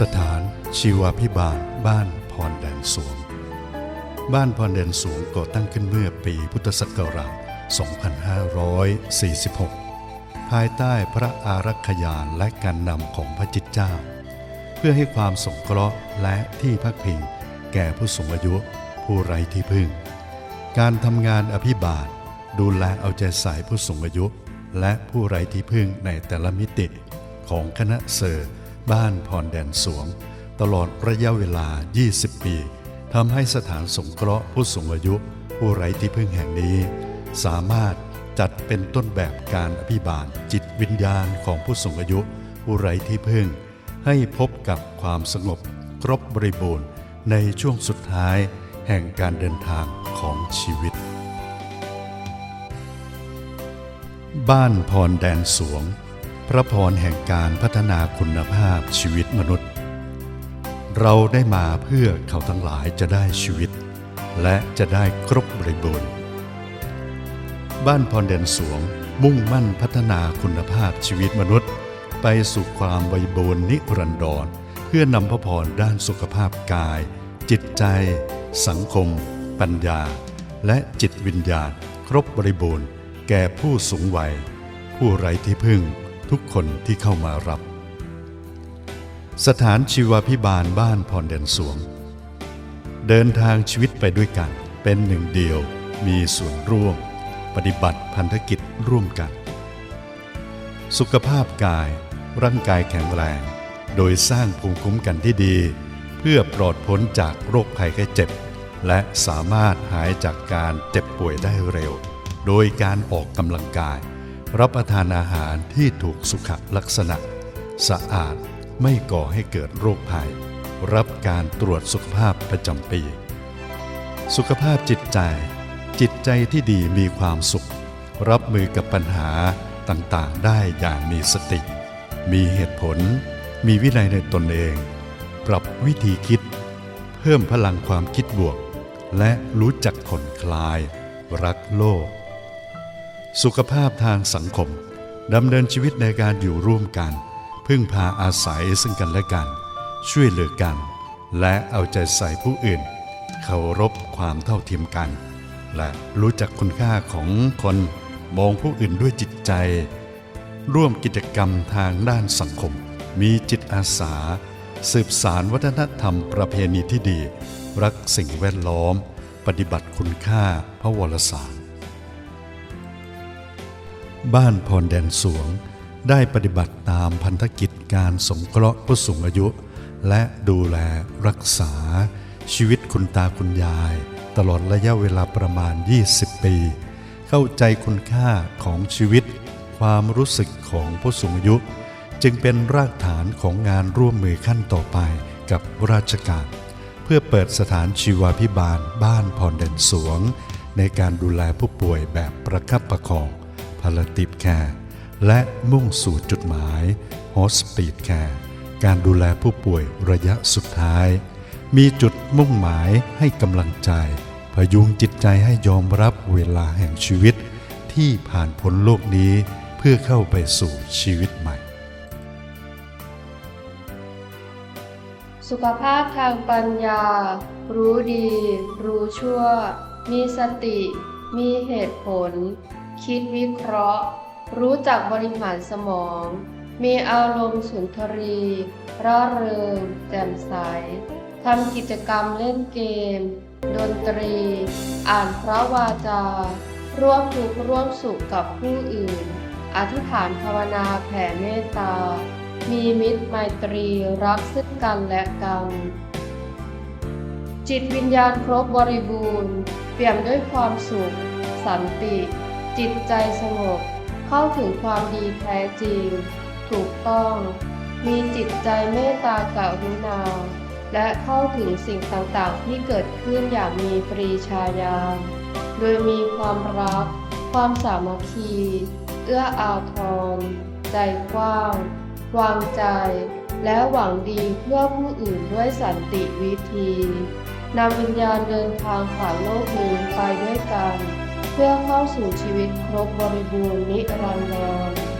สถานชีวาพิบาลบ้านพรแดนสวง บ้านพรแดนสวงก่อตั้งขึ้นเมื่อปีพุทธศักราช 2546 ภายใต้พระอารักขยานและการนำของพระจิตเจ้า เพื่อให้ความสงเคราะห์และที่พักพิง แก่ผู้สูงอายุ ผู้ไร้ที่พึ่ง การทำงานอภิบาล ดูแลเอาใจใส่ผู้สูงอายุ และผู้ไร้ที่พึ่งในแต่ละมิติของคณะเซอร์ บ้านพรแดนสวง ตลอดระยะเวลา 20 ปีทำให้สถานสงเคราะห์ผู้สูงอายุ ผู้ไร้ที่พึ่งแห่งนี้ สามารถจัดเป็นต้นแบบการอภิบาลจิตวิญญาณของผู้สูงอายุ ผู้ไร้ที่พึ่ง ให้พบกับความสงบครบบริบูรณ์ในช่วงสุดท้ายแห่งการเดินทางของชีวิต บ้านพรแดนสวง พระพรแห่งการพัฒนาคุณภาพชีวิตมนุษย์ เราได้มาเพื่อเขาทั้งหลายจะได้ชีวิต และจะได้ครบบริบูรณ์ บ้านพรแดนสวงมุ่งมั่นพัฒนาคุณภาพชีวิตมนุษย์ ไปสู่ความบริบูรณ์นิรันดรเพื่อนำพระพรด้านสุขภาพกาย จิตใจ สังคม ปัญญา และจิตวิญญาณ ครบบริบูรณ์ แก่ผู้สูงวัย ผู้ไร้ที่พึ่ง ทุกคนที่เข้ามารับ สถานชีวพิบาลบ้านพรแดนสวง เดินทางชีวิตไปด้วยกัน เป็นหนึ่งเดียวมีส่วนร่วม ปฏิบัติพันธกิจร่วมกัน สุขภาพกาย ร่างกายแข็งแรง โดยสร้างภูมิคุ้มกันที่ดี เพื่อปลอดพ้นจากโรคภัยไข้เจ็บ และสามารถหายจากการเจ็บป่วยได้เร็ว โดยการออกกำลังกาย รับประทานอาหารที่ถูกสุขลักษณะ สะอาดไม่ก่อให้เกิดโรคภัย รับการตรวจสุขภาพประจำปี สุขภาพจิตใจ จิตใจที่ดีมีความสุข รับมือกับปัญหาต่างๆ ได้อย่างมีสติ มีเหตุผล มีวินัยในตนเอง ปรับวิธีคิด เพิ่มพลังความคิดบวก และรู้จักผ่อนคลาย รักโลก สุขภาพทางสังคมดำเนินชีวิตในการอยู่ร่วมกัน พึ่งพาอาศัยซึ่งกันและกัน ช่วยเหลือกัน และเอาใจใส่ผู้อื่น เคารพความเท่าเทียมกัน และรู้จักคุณค่าของคนมองผู้อื่นด้วยจิตใจ ร่วมกิจกรรมทางด้านสังคม มีจิตอาสา สืบสารวัฒนธรรมประเพณีที่ดี รักสิ่งแวดล้อม ปฏิบัติคุณค่าพระวรสาร บ้านพรแดนสวง ได้ปฏิบัติตามพันธกิจการสงเคราะห์ผู้สูงอายุ และดูแลรักษา ชีวิตคุณตาคุณยาย ตลอดระยะเวลาประมาณ 20 ปี เข้าใจคุณค่าของชีวิต ความรู้สึกของผู้สูงอายุ จึงเป็นรากฐานของงานร่วมมือขั้นต่อไปกับราชการเพื่อเปิดสถานชีวาพิบาลบ้านพรเด่นสวง ในการดูแลผู้ป่วยแบบประคับประคอง พลติบแคร์และมุ่งสู่จุดหมาย h o s p i t Care การดูแลผู้ป่วยระยะสุดท้าย มีจุดมุ่งหมายให้กำลังใจ พยุงจิตใจให้ยอมรับเวลาแห่งชีวิต ที่ผ่านพ้นโลกนี้เพื่อเข้าไปสู่ชีวิตใหม่ สุขภาพทางปัญญา รู้ดี รู้ชั่ว มีสติ มีเหตุผล คิดวิเคราะห์ รู้จักบริหารสมอง มีอารมณ์สุนทรีร่าเริง แจ่มใสทำกิจกรรมเล่นเกม ดนตรี อ่านพระวาจา ร่วมทุกข์ร่วมสุขกับผู้อื่น อธิษฐานภาวนาแผ่เมตตา มีมิตรไมตรีรักซึ่งกันและกัน จิตวิญญาณครบบริบูรณ์ เปี่ยมด้วยความสุข สันติ จิตใจสงบ เข้าถึงความดีแท้จริง ถูกต้อง มีจิตใจเมตตากรุณา และเข้าถึงสิ่งต่างๆ ที่เกิดขึ้นอย่างมีปรีชาญาณโดยมีความรัก ความสามัคคี เอื้ออาทร ใจกว้าง วางใจ และหวังดีเพื่อผู้อื่นด้วยสันติวิธีนำวิญญาณเดินทางผ่านโลกนี้ไปด้วยกัน เพื่อเข้าสู่ชีวิตครบบริบูรณ์นิรันดร์